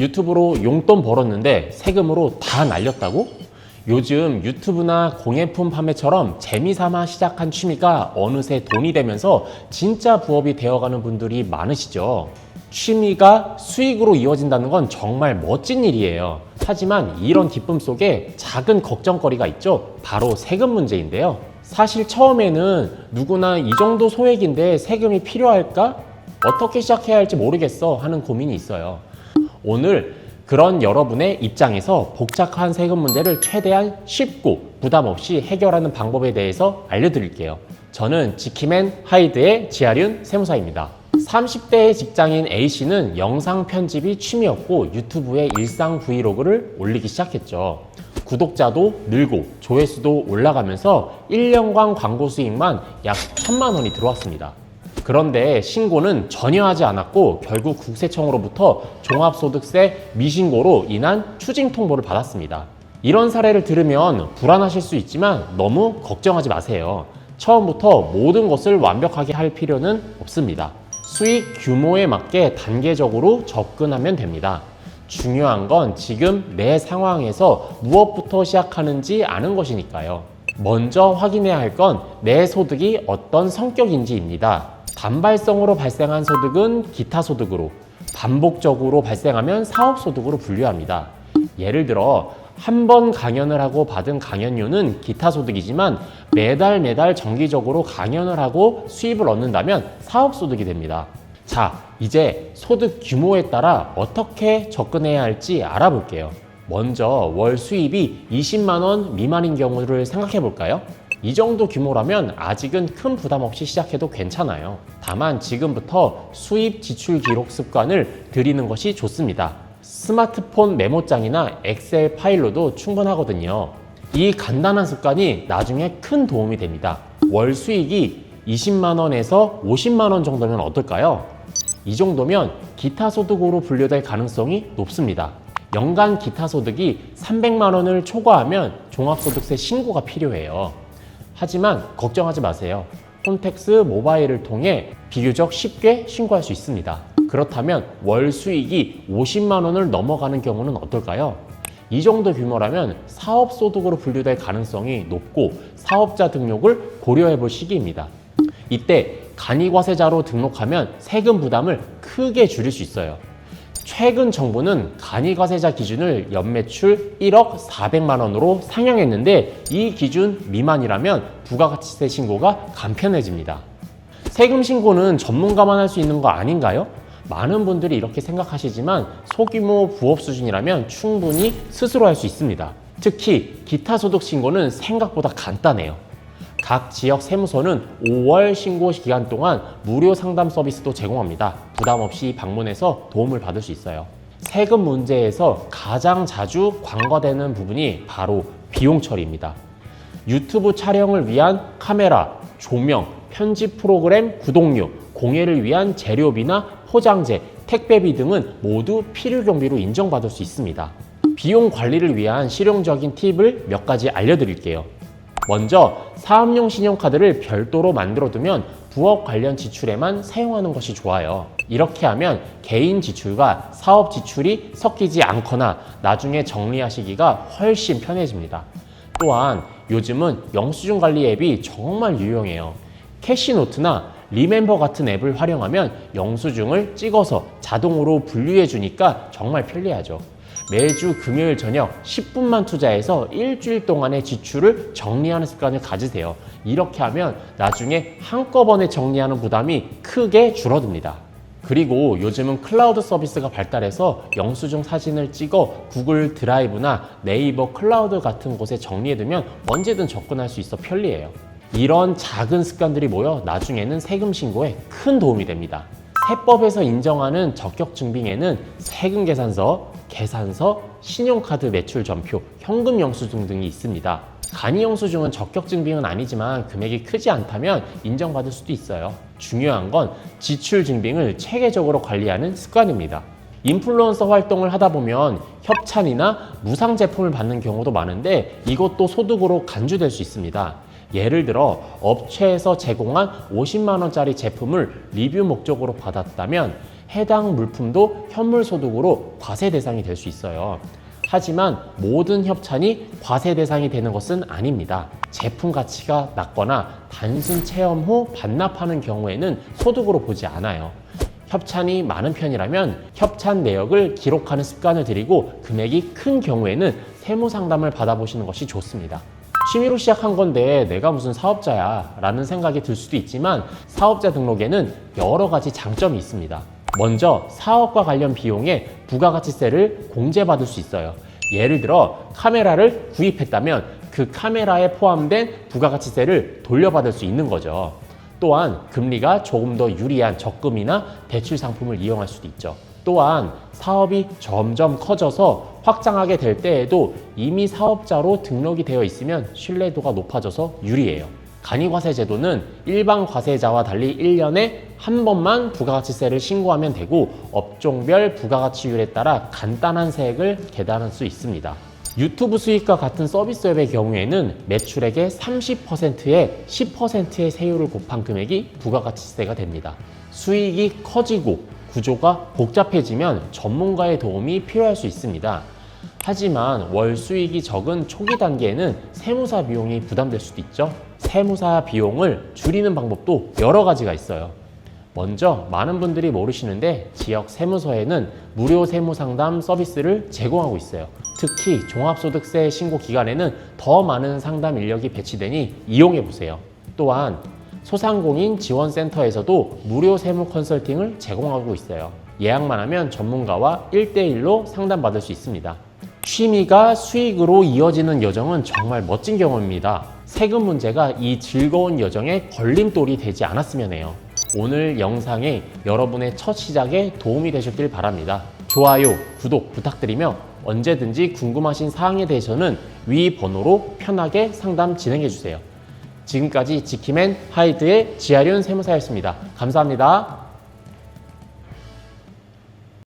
유튜브로 용돈 벌었는데 세금으로 다 날렸다고? 요즘 유튜브나 공예품 판매처럼 재미삼아 시작한 취미가 어느새 돈이 되면서 진짜 부업이 되어가는 분들이 많으시죠. 취미가 수익으로 이어진다는 건 정말 멋진 일이에요. 하지만 이런 기쁨 속에 작은 걱정거리가 있죠. 바로 세금 문제인데요. 사실 처음에는 누구나 이 정도 소액인데 세금이 필요할까? 어떻게 시작해야 할지 모르겠어 하는 고민이 있어요. 오늘 그런 여러분의 입장에서 복잡한 세금 문제를 최대한 쉽고 부담 없이 해결하는 방법에 대해서 알려드릴게요. 저는 지키맨 하이드의 지아륜 세무사입니다. 30대의 직장인 A씨는 영상 편집이 취미였고 유튜브에 일상 브이로그를 올리기 시작했죠. 구독자도 늘고 조회수도 올라가면서 1년간 광고 수익만 약 1천만 원이 들어왔습니다. 그런데 신고는 전혀 하지 않았고 결국 국세청으로부터 종합소득세 미신고로 인한 추징 통보를 받았습니다. 이런 사례를 들으면 불안하실 수 있지만 너무 걱정하지 마세요. 처음부터 모든 것을 완벽하게 할 필요는 없습니다. 수익 규모에 맞게 단계적으로 접근하면 됩니다. 중요한 건 지금 내 상황에서 무엇부터 시작하는지 아는 것이니까요. 먼저 확인해야 할 건 내 소득이 어떤 성격인지입니다. 단발성으로 발생한 소득은 기타 소득으로, 반복적으로 발생하면 사업 소득으로 분류합니다. 예를 들어 한 번 강연을 하고 받은 강연료는 기타 소득이지만 매달 매달 정기적으로 강연을 하고 수입을 얻는다면 사업 소득이 됩니다. 자, 이제 소득 규모에 따라 어떻게 접근해야 할지 알아볼게요. 먼저 월 수입이 20만 원 미만인 경우를 생각해 볼까요? 이 정도 규모라면 아직은 큰 부담 없이 시작해도 괜찮아요. 다만 지금부터 수입 지출 기록 습관을 들이는 것이 좋습니다. 스마트폰 메모장이나 엑셀 파일로도 충분하거든요. 이 간단한 습관이 나중에 큰 도움이 됩니다. 월 수익이 20만 원에서 50만 원 정도면 어떨까요? 이 정도면 기타 소득으로 분류될 가능성이 높습니다. 연간 기타 소득이 300만 원을 초과하면 종합소득세 신고가 필요해요. 하지만 걱정하지 마세요. 폰텍스 모바일을 통해 비교적 쉽게 신고할 수 있습니다. 그렇다면 월 수익이 50만 원을 넘어가는 경우는 어떨까요? 이 정도 규모라면 사업 소득으로 분류될 가능성이 높고 사업자 등록을 고려해 볼 시기입니다. 이때 간이과세자로 등록하면 세금 부담을 크게 줄일 수 있어요. 최근 정부는 간이과세자 기준을 연매출 1억 400만 원으로 상향했는데 이 기준 미만이라면 부가가치세 신고가 간편해집니다. 세금 신고는 전문가만 할 수 있는 거 아닌가요? 많은 분들이 이렇게 생각하시지만 소규모 부업 수준이라면 충분히 스스로 할 수 있습니다. 특히 기타 소득 신고는 생각보다 간단해요. 각 지역 세무서는 5월 신고 기간 동안 무료 상담 서비스도 제공합니다. 부담 없이 방문해서 도움을 받을 수 있어요. 세금 문제에서 가장 자주 관과되는 부분이 바로 비용 처리입니다. 유튜브 촬영을 위한 카메라, 조명, 편집 프로그램 구독료, 공예를 위한 재료비나 포장재, 택배비 등은 모두 필요 경비로 인정받을 수 있습니다. 비용 관리를 위한 실용적인 팁을 몇 가지 알려드릴게요. 먼저 사업용 신용카드를 별도로 만들어두면 부업 관련 지출에만 사용하는 것이 좋아요. 이렇게 하면 개인 지출과 사업 지출이 섞이지 않거나 나중에 정리하시기가 훨씬 편해집니다. 또한 요즘은 영수증 관리 앱이 정말 유용해요. 캐시노트나 리멤버 같은 앱을 활용하면 영수증을 찍어서 자동으로 분류해 주니까 정말 편리하죠. 매주 금요일 저녁 10분만 투자해서 일주일 동안의 지출을 정리하는 습관을 가지세요. 이렇게 하면 나중에 한꺼번에 정리하는 부담이 크게 줄어듭니다. 그리고 요즘은 클라우드 서비스가 발달해서 영수증 사진을 찍어 구글 드라이브나 네이버 클라우드 같은 곳에 정리해두면 언제든 접근할 수 있어 편리해요. 이런 작은 습관들이 모여 나중에는 세금 신고에 큰 도움이 됩니다. 세법에서 인정하는 적격 증빙에는 세금 계산서, 계산서, 신용카드 매출 전표, 현금 영수증 등이 있습니다. 간이 영수증은 적격 증빙은 아니지만 금액이 크지 않다면 인정받을 수도 있어요. 중요한 건 지출 증빙을 체계적으로 관리하는 습관입니다. 인플루언서 활동을 하다 보면 협찬이나 무상 제품을 받는 경우도 많은데 이것도 소득으로 간주될 수 있습니다. 예를 들어 업체에서 제공한 50만 원짜리 제품을 리뷰 목적으로 받았다면 해당 물품도 현물 소득으로 과세 대상이 될 수 있어요. 하지만 모든 협찬이 과세 대상이 되는 것은 아닙니다. 제품 가치가 낮거나 단순 체험 후 반납하는 경우에는 소득으로 보지 않아요. 협찬이 많은 편이라면 협찬 내역을 기록하는 습관을 들이고 금액이 큰 경우에는 세무 상담을 받아보시는 것이 좋습니다. 취미로 시작한 건데 내가 무슨 사업자야 라는 생각이 들 수도 있지만 사업자 등록에는 여러 가지 장점이 있습니다. 먼저 사업과 관련 비용에 부가가치세를 공제받을 수 있어요. 예를 들어 카메라를 구입했다면 그 카메라에 포함된 부가가치세를 돌려받을 수 있는 거죠. 또한 금리가 조금 더 유리한 적금이나 대출 상품을 이용할 수도 있죠. 또한 사업이 점점 커져서 확장하게 될 때에도 이미 사업자로 등록이 되어 있으면 신뢰도가 높아져서 유리해요. 간이과세 제도는 일반 과세자와 달리 1년에 한 번만 부가가치세를 신고하면 되고 업종별 부가가치율에 따라 간단한 세액을 계산할 수 있습니다. 유튜브 수익과 같은 서비스업의 경우에는 매출액의 30%에 10%의 세율을 곱한 금액이 부가가치세가 됩니다. 수익이 커지고 구조가 복잡해지면 전문가의 도움이 필요할 수 있습니다. 하지만 월 수익이 적은 초기 단계에는 세무사 비용이 부담될 수도 있죠. 세무사 비용을 줄이는 방법도 여러 가지가 있어요. 먼저 많은 분들이 모르시는데 지역 세무서에는 무료 세무 상담 서비스를 제공하고 있어요. 특히 종합소득세 신고 기간에는 더 많은 상담 인력이 배치되니 이용해 보세요. 또한 소상공인 지원센터에서도 무료 세무 컨설팅을 제공하고 있어요. 예약만 하면 전문가와 1대1로 상담받을 수 있습니다. 취미가 수익으로 이어지는 여정은 정말 멋진 경험입니다. 세금 문제가 이 즐거운 여정에 걸림돌이 되지 않았으면 해요. 오늘 영상이 여러분의 첫 시작에 도움이 되셨길 바랍니다. 좋아요, 구독 부탁드리며 언제든지 궁금하신 사항에 대해서는 위 번호로 편하게 상담 진행해 주세요. 지금까지 지키맨 하이드의 지하륜 세무사였습니다. 감사합니다.